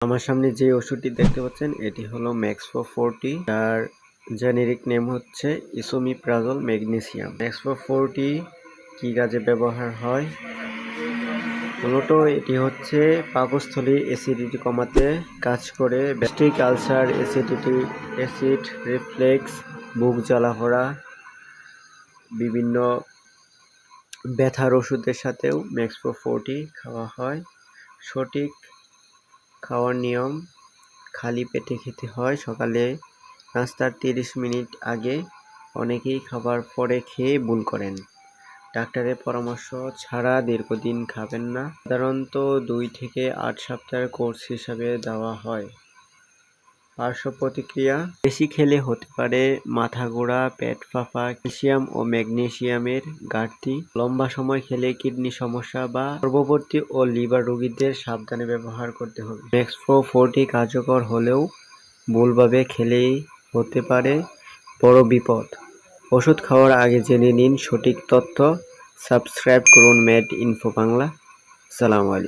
আমার সামনে যে ওষুধটি দেখতে পাচ্ছেন, এটি হলো ম্যাক্সফো ফোরটি যার জেনেরিক নেম হচ্ছে ইসোমিপ্রাজল ম্যাগনেসিয়াম ম্যাক্সফো ফোরটি কি কাজে ব্যবহার হয়? মূলত এটি হচ্ছে পাকস্থলীর অ্যাসিডিটি কমাতে কাজ করে। Gastric ulcer acidity acid reflux বুক জ্বালাপোড়া বিভিন্ন ব্যথার ওষুধের সাথেও ম্যাক্সপো ফোরটি খাওয়া হয়। সঠিক খাওয়ার নিয়ম, খালি পেটে খেতে হয়। সকালে নাস্তার তিরিশ মিনিট আগে অনেকেই খাবার পরে খেয়ে ভুল করেন। ডাক্তারের পরামর্শ ছাড়া দীর্ঘদিন খাবেন না। সাধারণত দুই থেকে আট সপ্তাহের কোর্স হিসাবে দেওয়া হয়। পার্শ্ব প্রতিক্রিয়া বেশি খেলে হতে পারে মাথা ঘোরা পেট ফাঁপা ক্যালসিয়াম ও ম্যাগনেসিয়ামের ঘাটতি। লম্বা সময় খেলে কিডনি সমস্যা বা পূর্ববর্তী ও লিভার রোগীদের সাবধানে ব্যবহার করতে হবে। ম্যাক্সপ্রো ফোরটি কার্যকর হলেও ভুলভাবে খেলেই হতে পারে বড় বিপদ। ওষুধ খাওয়ার আগে জেনে নিন সঠিক তথ্য। সাবস্ক্রাইব করুন ম্যাড ইনফো বাংলা। সালামু আলাইকুম।